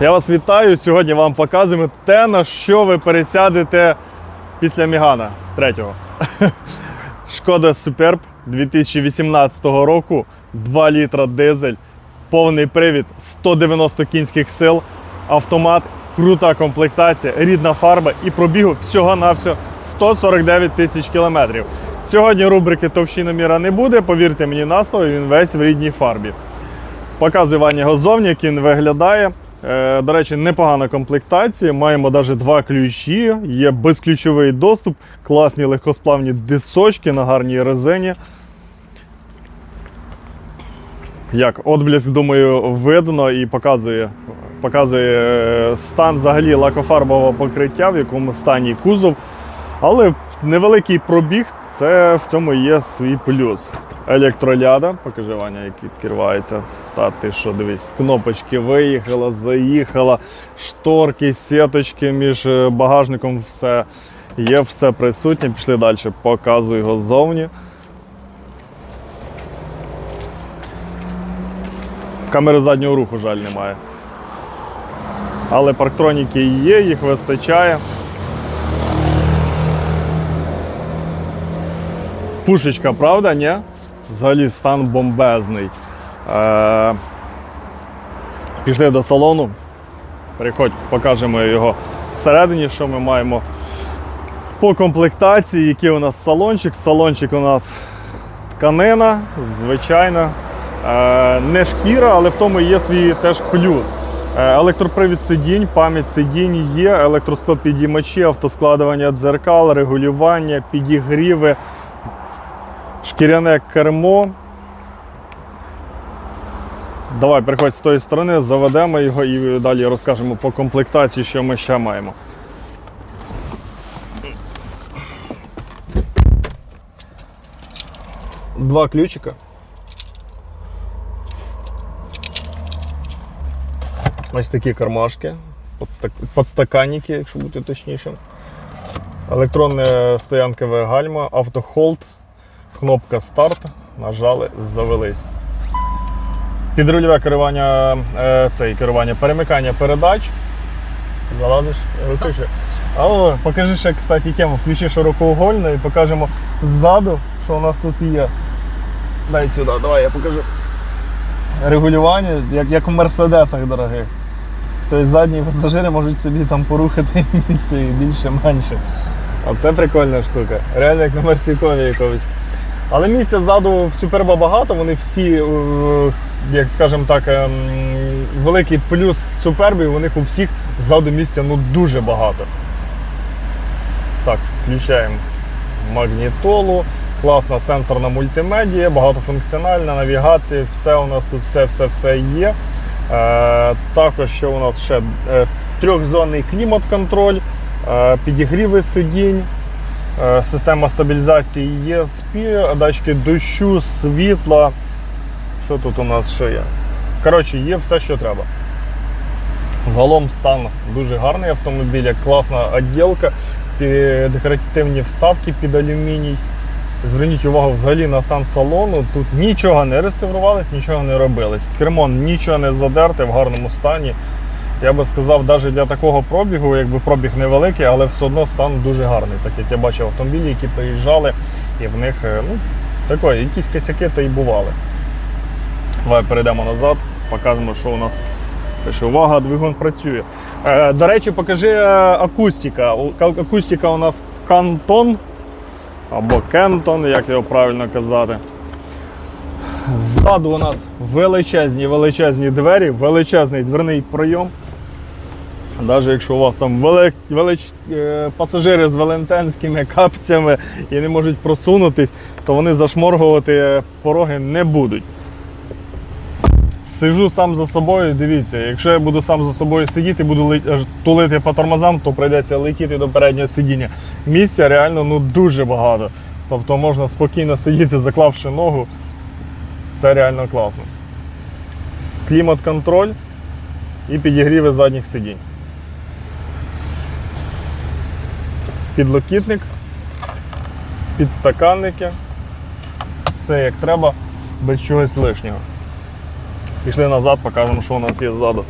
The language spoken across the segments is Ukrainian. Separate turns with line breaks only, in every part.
Я вас вітаю. Сьогодні вам показуємо те, на що ви пересядете після Мігана третього. Шкода Superb 2018 року, 2 літра дизель, повний привід, 190 кінських сил, автомат, крута комплектація, рідна фарба і пробігу всього-навсього 149 тисяч кілометрів. Сьогодні рубрики товщиноміра не буде, повірте мені на слово, він весь в рідній фарбі. Показую вам його зовні, як він виглядає. Е, До речі, непогана комплектація. Маємо навіть два ключі, є безключовий доступ, класні легкосплавні дисочки на гарній резині. Як отбліск, думаю, видно і показує, показує е, стан взагалі лакофарбового покриття, в якому стані кузов. Але невеликий пробіг, це в цьому є свій плюс. Електроляда, покажи Ваня, як відкривається. Та ти що, дивись, кнопочки виїхала, заїхала, шторки, сіточки між е, багажником, все є, все присутнє. Пішли далі, показую його ззовні. Камери заднього руху, жаль, немає. Але парктроніки є, їх вистачає. Пушечка, правда, ні? Взагалі стан бомбезний. Е, пішли до салону. Приходь, покажемо його всередині, що ми маємо по комплектації, який у нас салончик. Салончик у нас тканина, звичайна. Е, не шкіра, але в тому є свій теж плюс. Е, Електропривід сидінь, пам'ять сидінь є, електросклопідіймачі, автоскладування дзеркал, регулювання, підігріви, шкіряне кермо. Давай, приходь з тої сторони, заведемо його і далі розкажемо по комплектації, що ми ще маємо. Два ключика. Ось такі кармашки, подстак- подстаканники, якщо бути точнішим. Електронне стоянкове гальма, автохолд, кнопка старт, нажали, завелись. Підрульове керування, е, цей, керування, перемикання передач. Залазиш, рухаєш. А покажи ще, кстати, тему. Включи широкоугольну і покажемо ззаду, що у нас тут є. Дай сюди, давай я покажу. Регулювання, як, як в мерседесах дорогих. Тобто задні пасажири можуть собі там порухати місце більше-менше. А це прикольна штука. Реально як на мерсікові якомусь. Але місця ззаду в суперба багато, вони всі, е, як скажемо так, ем, великий плюс в супербі, у них у всіх ззаду місця ну, дуже багато. Так, включаємо магнітолу, класна сенсорна мультимедія, багатофункціональна навігація, все у нас тут все-все-все є. Е, також що у нас ще е, трьохзонний клімат-контроль, е, підігріви сидінь, система стабілізації ESP, датчики дощу, світла. Що тут у нас ще є? Коротше, є все, що треба. Загалом стан дуже гарний автомобіля, класна відділка, декоративні вставки під алюміній. Зверніть увагу взагалі на стан салону. Тут нічого не реставрувалось, нічого не робилось. Кермо нічого не задерте в гарному стані. Я би сказав, навіть для такого пробігу, якби пробіг невеликий, але все одно стан дуже гарний. Так як я бачив автомобілі, які приїжджали, і в них е, ну, такої, якісь косяки та й бували. Давай перейдемо назад, покажемо, що у нас. Пише, увага, двигун працює. Е, до речі, покажи е, акустика. Акустика у нас Кантон або Кентон, як його правильно казати. Ззаду у нас величезні величезні двері, величезний дверний пройом. Навіть якщо у вас там велич, е, пасажири з велетенськими капцями і не можуть просунутись, то вони зашморгувати пороги не будуть. Сижу сам за собою, дивіться, якщо я буду сам за собою сидіти, буду ли- тулити по тормозам, то прийдеться летіти до переднього сидіння. Місця реально ну, дуже багато. Тобто можна спокійно сидіти, заклавши ногу. Це реально класно. Клімат-контроль і підігріви задніх сидінь. підлокітник, підстаканники, все як треба, без чогось лишнього. Пішли назад, покажемо, що у нас є ззаду.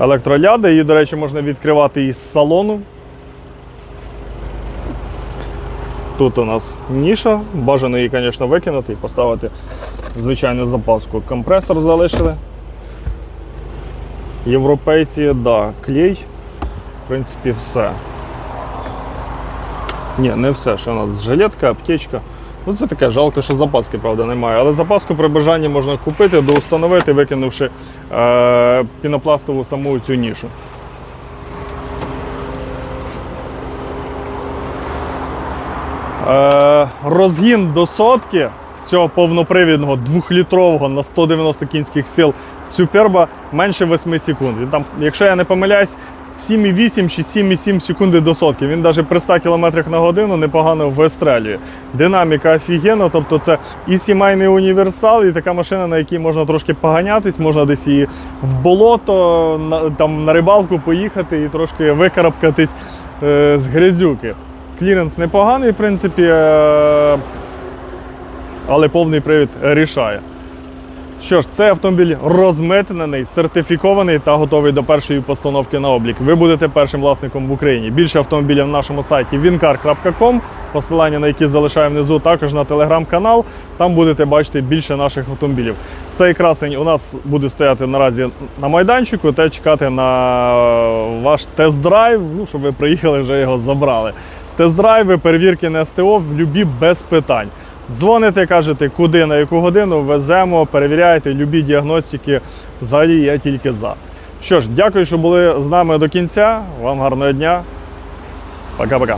Електроляди, її, до речі, можна відкривати із салону. Тут у нас ніша, бажано її, звісно, викинути і поставити звичайну запаску. Компресор залишили. Європейці, да, клей. В принципі, все. Ні, не все. Ще у нас жилетка, аптечка. Ну, це таке, жалко, що запаски, правда, немає. Але запаску при бажанні можна купити, доустановити, викинувши е, пінопластову саму цю нішу. Е, розгін до сотки цього повнопривідного двохлітрового на 190 кінських сил Суперба менше 8 секунд. Він там, якщо я не помиляюсь, 7,8 чи 7,7 секунди до сотки. Він навіть при 100 км на годину непогано вистрелює. Динаміка офігенна, тобто це і сімейний універсал, і така машина, на якій можна трошки поганятись, можна десь її в болото, на, там, на рибалку поїхати і трошки викарабкатись е, з грязюки. Кліренс непоганий, в принципі, е, але повний привід рішає. Що ж, цей автомобіль розмитнений, сертифікований та готовий до першої постановки на облік. Ви будете першим власником в Україні. Більше автомобілів на нашому сайті wincar.com, посилання на які залишаю внизу, також на телеграм-канал. Там будете бачити більше наших автомобілів. Цей красень у нас буде стояти наразі на майданчику та чекати на ваш тест-драйв, ну, щоб ви приїхали вже його забрали. Тест-драйви, перевірки на СТО в любі без питань. Дзвоните, кажете, куди, на яку годину, веземо, перевіряєте, любі діагностики. Взагалі я тільки за. Що ж, дякую, що були з нами до кінця. Вам гарного дня. Пока-пока.